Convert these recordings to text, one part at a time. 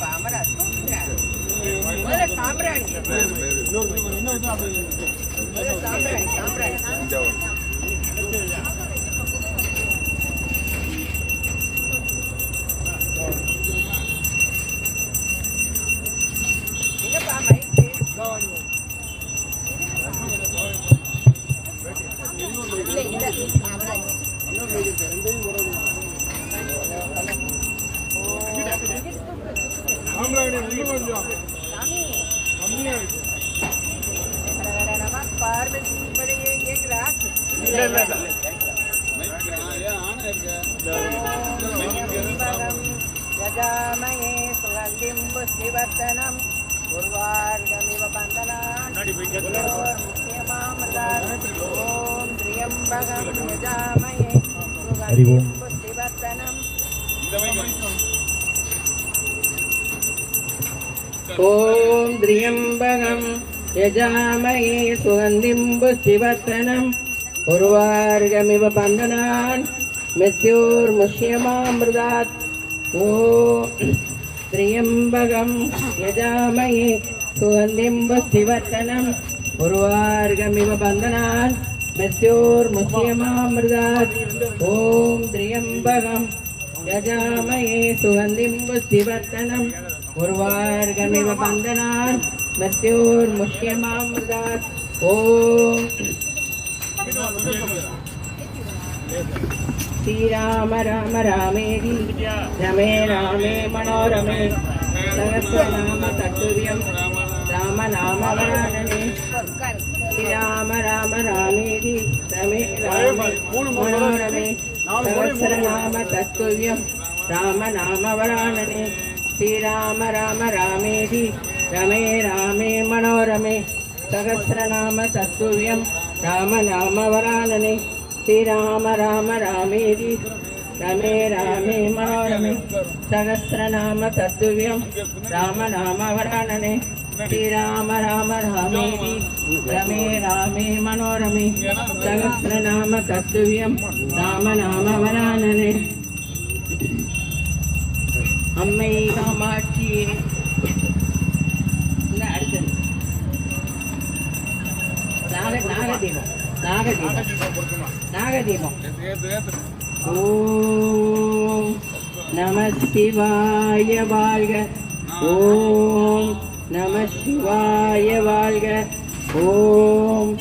காமராஜ் காமராஜ் யஜாமயே சுகந்திம்பு ஸ்ரீவர்த்தனம் உர்வார்கமிவ பந்தனான் முக்கியமாமிருதா ஓம் திரியம்பகம் யஜாமயே ஹரி ஓம். ॐ त्र्यम्बकं यजामहे सुगन्धिं पुष्टिवर्धनम् उर्वार्गमिव बन्धनान् मृत्युर्मुष्यमामृतात् ॐ त्र्यम्बकं यजामहे सुगन्धिं पुष्टिवर्धनम् उर्वार्गमिव बन्धनान् मृत्युर्मुष्यमामृतात् ॐ त्र्यम्बकम् यजामहे सुगन्धिं पुष्टिवर्धनम् उर्वार्गमिव बन्धनान् मृत्योर्मुष्यमामृतात् ॐ। श्रीराम राम रामेति रमे रामे मनोरमे। सहस्रनाम तत्तुर्यं राम नाम वरानने। श्रीराम राम रामेति रमे रामे मनोरमे। सहस्रनाम तत्तुर्यं राम नाम वरानने। ஸ்ரீராம ராம ராமேதி ரமே ராமே மனோரமே சகசிரநாம தத்துவியம் ராம நாம வரானனே ஸ்ரீராம ராம ராமேதி ரமே ராமே மனோரமே சகசிரநாம தத்துவியம் ராம நாம வரானனே ஸ்ரீராம ராம ராமேதி ரமே ராமே மனோரமே சகசிரநாம தத்துவியம் ராம நாம வரானனே அம்மை காமாட்சியே அடுத்தது நாக நாகதீபம். நாகதீபம். நாகதீபம். ஓம் நம சிவாய வாழ்க. ஓம் நம சிவாய வாழ்க. ஓம்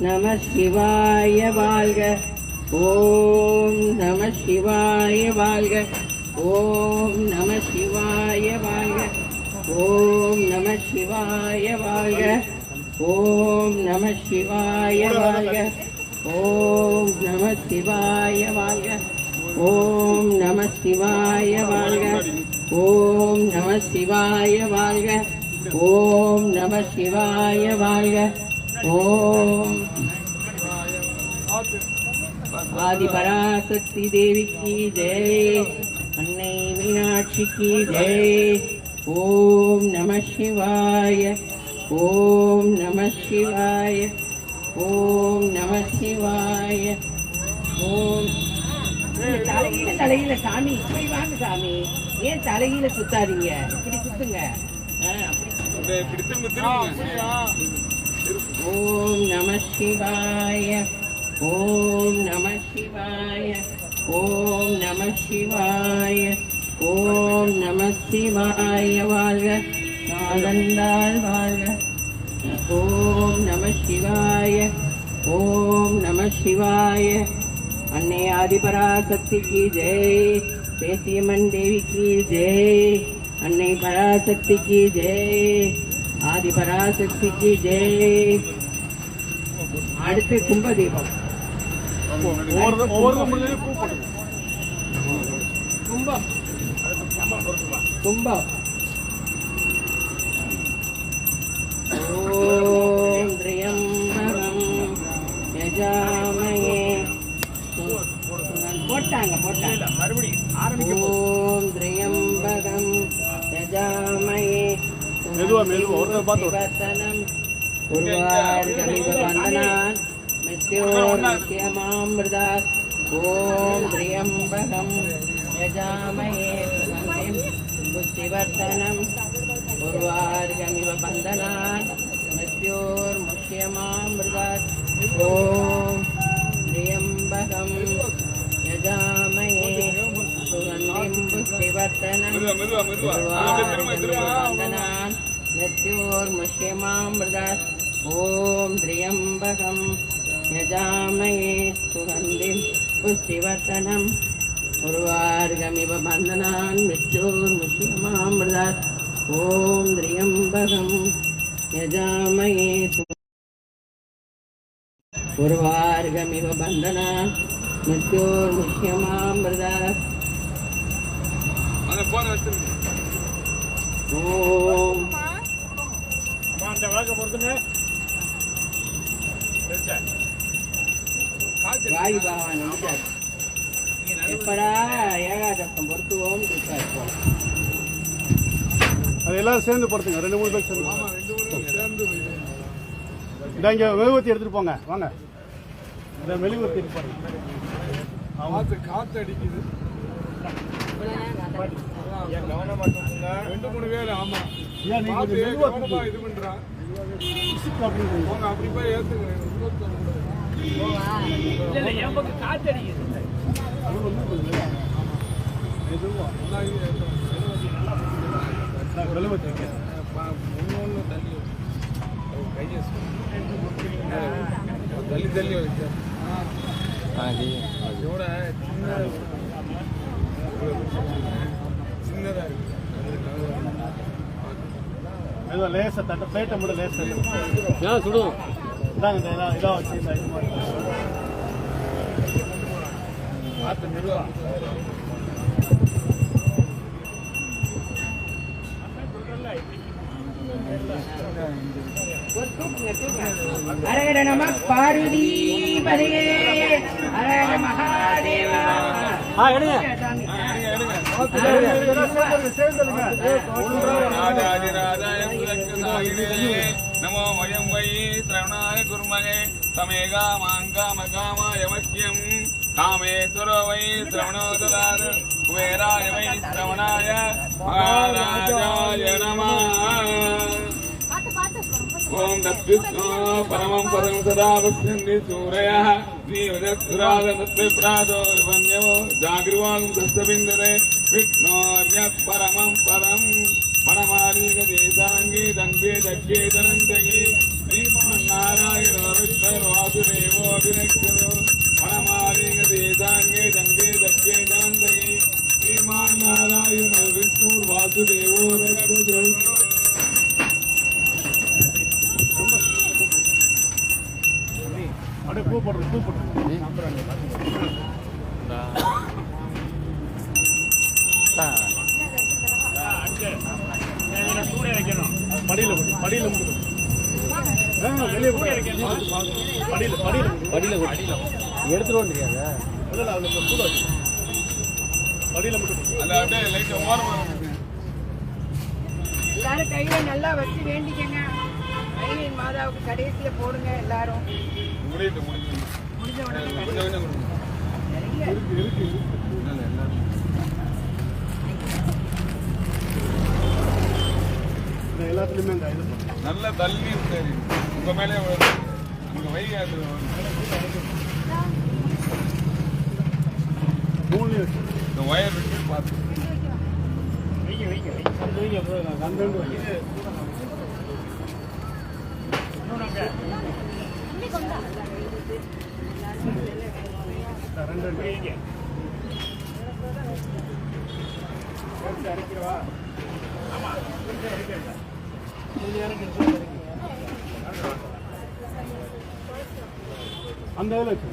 நம சிவாய வாழ்க. ஓம் நம சிவாய வாழ்க. ஓம் நம சிவாய வாழ்க. ஓம் நம சிவாய வாழ்க. ஓம் நம சிவாய வாழ்க. ஓம் நம சிவாய வாழ்க. ஓம் நம சிவாய வாழ்க. ஓம் நம சிவாய வாழ்க. ஓம் நம சிவாய வாழ்க. ஓம். ஆதி பராசக்தி தேவி ஜெய். அன்னை மீனாட்சி கி ஜெய். ஓம் நம சிவாய ஓம் நம சிவாய ஓம் நம சிவாய ஓம். தலைகீழ தலைகீழ சாமி. இப்படி வாங்க சாமி. ஏன் தலைகீழ சுத்தாதீங்க? இப்படி சுத்துங்க. ஓம் நம சிவாய ஓம் நம சிவாய. ஓம் நம சிவாய ஓம் நம சிவாய வாழ்க நாதந்தால் வாழ்க ஓம் நம சிவாய ஓம் நம சிவாய अन्ने आदिपरा शक्ति की जय पेटीएमन देवी की जय अन्ने परा शक्ति की जय आदिपरा शक्ति की जय அடுத்து கும்பதீபம் ஒவ்வொரு ஒவ்வொரு முள்ளையும் பூ போட்டு தும்பா தும்பா ஓம் திரியம்பரம் போட்டாங்க போட்டாங்க. மறுபடியும் ஆரம்பிக்கும் ஓம் திரியம்பகம் யஜாமயே மெதுவா மெதுவா ஒருத்தர் பார்த்து வந்தனான். मृत्योर्मृदा ॐ त्र्यम्बकं यजामहे बुद्धिवर्धनं पूर्वार्गमिव बन्धनान् मृत्योर्मुष्यमामृदात् ॐ त्र्यम्बकं यजामहे सुगन्धिं बुद्धिवर्धनं पूर्वार्गमिव बन्धनान् मृत्योर्मुष्यमामृदात् यजामये सुगंधि पुष्टिवर्तनम् उर्वागमिव बंदना मृत्योर्मुच्यमामृतात् ओं त्र्यम्बकं यजामये उर्वार्गमिव बन्धनान् मृत्योर्मुच्यमामृतात् ॐ माण्डवागमर्दने வாயு பகவான் வந்துட்டார் எப்படா ஏகாதசம் பொருத்துவோம் இருக்கார் போல அது எல்லாரும் சேர்ந்து படுத்துங்க ரெண்டு மூணு பேர் சேர்ந்து. இந்த இங்க மெழுகுவத்தி எடுத்துட்டு போங்க. வாங்க. இந்த மெழுகுவத்தி எடுத்து காத்து காத்து அடிக்குது. ரெண்டு மூணு பேர் ஆமா. இது பண்றான் அப்படி போய் ஏத்துக்கிறேன் அது ஒண்ணும் இல்லை. மெதுவா. நான் மெழுகுவத்தி வைக்கிறேன். முன்னொன்னு தள்ளி கையை தள்ளி தள்ளி வச்சேன் அதோட சின்ன சின்னதா இருக்கு மெதுவா லேசா தட்ட. பிளேட்டை மட்டும் லேசா சுடும் இதாங்க இதா- வச்சு. பார்த்து மெதுவா ஒரு நம பார்வதி பதையே அரகட மகாதேவா நமோ மயம் வை திரவணாய குருமகே சமேகா மாங்காம காமாய కామేశ్వర పరమం పదం సదా సూరయ శ్రీవజత్సురాజదత్తప్రాదో వన్యవో జాగృవాం విష్ణోర్య పరమం పరం పరమారీగ దేశాంగీ போட்டுருங்க, பூ போட்டுருங்க. படியில போடு, படியில. படியில படியில படியில எடுத்துட்டு வந்துருக்காங்க படியில மட்டும். அந்த அப்படியே லைட் ஓரமா. எல்லாரும் கையில நல்லா வச்சு வேண்டிக்கங்க ஐயன் மாதாவுக்கு கடைசியில போடுங்க எல்லாரும். முடிஞ்ச உடனே எல்லாத்துலயுமே. நல்லா தள்ளி சரி உங்க மேலே விழுது. உங்க வைகை அது மூணுலயும் வச்சு இந்த ஒயர் விட்டு பார்த்து வைங்க வைங்க வைங்க அது வைங்க அந்த ரெண்டு வைங்க இந்த ரெண்டு அந்த வச்சு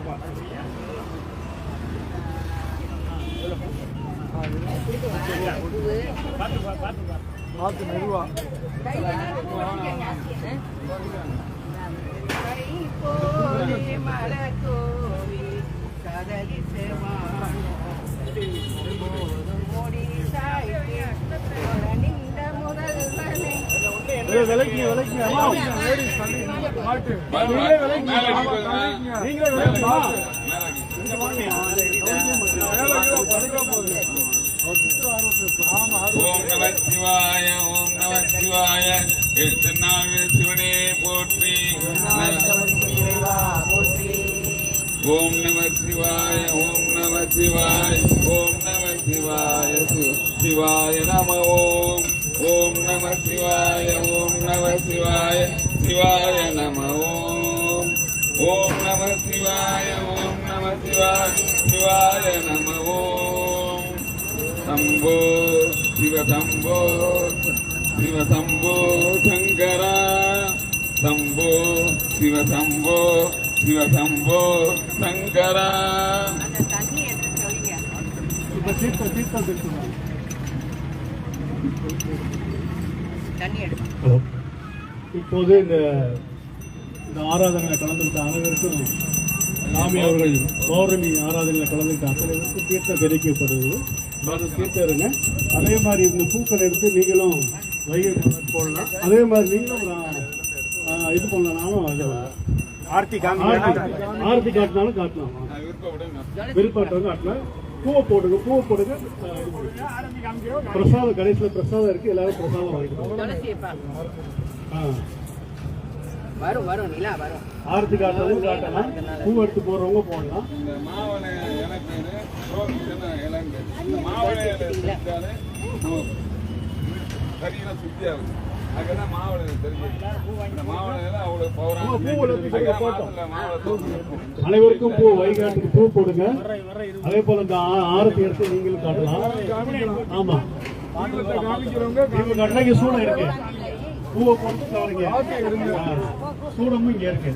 பார்த்து மெதுவா கை போலே மலர்கோவில் கதலித்து மோடி சாய்த்து நின்ற முதல்வனை மெதுவா விலைக்கு விலைக்கு அம்மா நீங்களே விலைக்கு நீங்களே விலைக்குமா மேலே ஓம் நம சிவாய ஓம் நம சிவாய. எத்தனாள் சிவனே போற்றி. ஓம் நம சிவாய ஓம் நம சிவாய ஓம் நம சிவாய சிவ- சிவாய நம ஓம். ஓம் நம சிவாய ஓம் நம சிவாய சிவாய நம ஓம். ஓம் நம சிவாய ஓம் நம சிவாய சிவாய நம ஓம். சம்போ சிவ சம்போ சங்கரா சம்போ சிவ சம்போ சங்கரா இப்போது இந்த இந்த ஆராதனையில் கலந்துக்கிட்ட அனைவருக்கும் சாமி அவர்கள் பௌர்ணமி ஆராதனையில் கலந்துக்கிட்ட அத்தனைவருக்கும் தீர்த்தம் தெரிவிக்கப்படுவது இருங்க. அதே மாதிரி இந்த பூக்கள் எடுத்து நீங்களும் வைகை போடலாம். அதே மாதிரி நீங்களும் இது பண்ணலாம். நானும் அது ஆர்த்தி ஆர்த்தி காட்டினாலும் காட்டலாம். விருப்பம் காட்டலாம். பூவை போடுங்க. பூவை போடுங்க. பிரசாதம் கடைசியில் பிரசாதம் இருக்கு. எல்லாரும் பிரசாதம் வாங்கிக்கலாம் வரும் வரும் நிலா வரும். ஆரத்தி காட்டலாம் பூ எடுத்து போடுறவங்க போடலாம் இந்த மாவளை இலை பேரு ரோகிசன இலைங்க இந்த மாவளை சரீரம் சுத்தியாகும் மாவளை தெரியும் அவ்வளவு தோப்பு அனைவருக்கும் பூ வைகாட்டுக்கு பூ போடுங்க. அதே போல இந்த ஆரத்தி எடுத்து நீங்களும் காட்டலாம். ஆமா. இவங்க கண்ணகி சூடம் இருக்கு. பூவை போட்டு தவறுங்க ஆ, சூடமும் இங்க இருக்கு.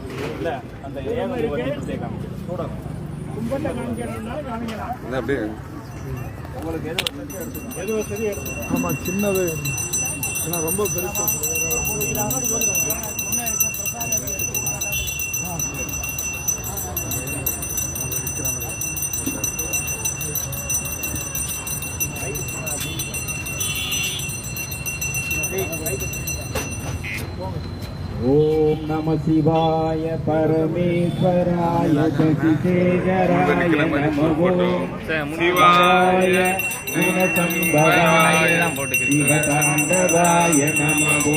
அப்படியே எது வசதி எடுத்து ஆமா சின்னது. ஏன்னா ரொம்ப பெருசா ஓம் நம சிவாய பரமேஸ்வராய சசிசேகராய நமோ. சிவாய குணசம்பவாய சிவதாண்டவாய நமோ.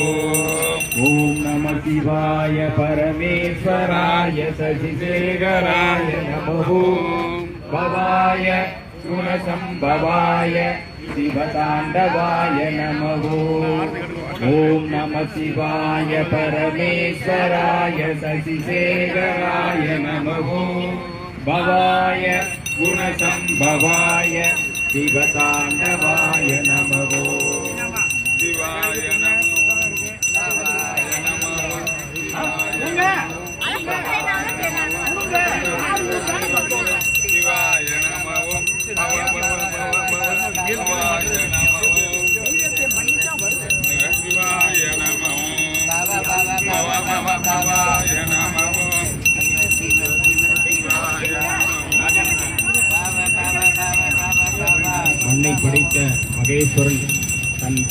ஓம் நம சிவாய பரமேஸ்வராய சசிசேகராய நமோ. பவாய குணசம்பவாய சிவதாண்டவாய நமோ. ஓம் நம சிவாய பரமேஸ்வராய சசிசேகராய நமோ பவாய குணசம்பவாய சிவதாண்டவாய நமோ சிவாய நமோ சிவாய நமோ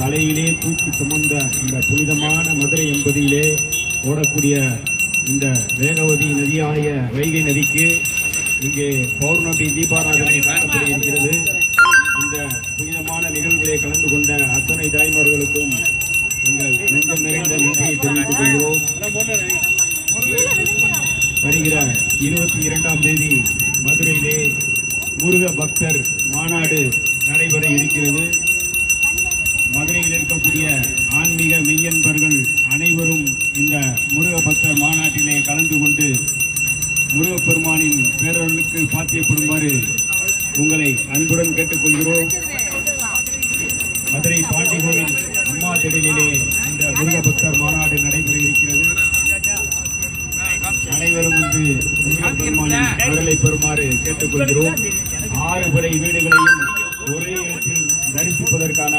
தலையிலே தூக்கி சுமந்த இந்த புனிதமான மதுரை என்பதிலே ஓடக்கூடிய இந்த வேகவதி நதியாகிய வைகை நதிக்கு இங்கே பௌர்ணமி தீபாராதனை காட்டப்படுகிறது இந்த புனிதமான நிகழ்வுகளை கலந்து கொண்ட அத்தனை தாய்மார்களுக்கும் எங்கள் நெஞ்சம் நிறைந்த நன்றியை தெரிவித்துக் கொள்கிறோம். வருகிற இருபத்தி இரண்டாம் தேதி மதுரையிலே முருக பக்தர் மாநாடு நடைபெற இருக்கிறது. இருக்கக்கூடிய ஆன்மீக மெய்யன்பர்கள் அனைவரும் இந்த முருகபக்த மாநாட்டிலே கலந்து கொண்டு முருகப்பெருமானின் பேரர்களுக்கு பாத்தியப்படுமாறு உங்களை அன்புடன் கேட்டுக்கொள்கிறோம். மதுரை பாண்டிகோவில் அம்மா திடலிலே இந்த முருகபக்தர் மாநாடு நடைபெற இருக்கிறது. அனைவரும் வந்து முருகப்பெருமானின் அருளை பெறுமாறு கேட்டுக்கொள்கிறோம். ஆறு படை வீடுகளையும் ஒரே இடத்தில் தரிசிப்பதற்கான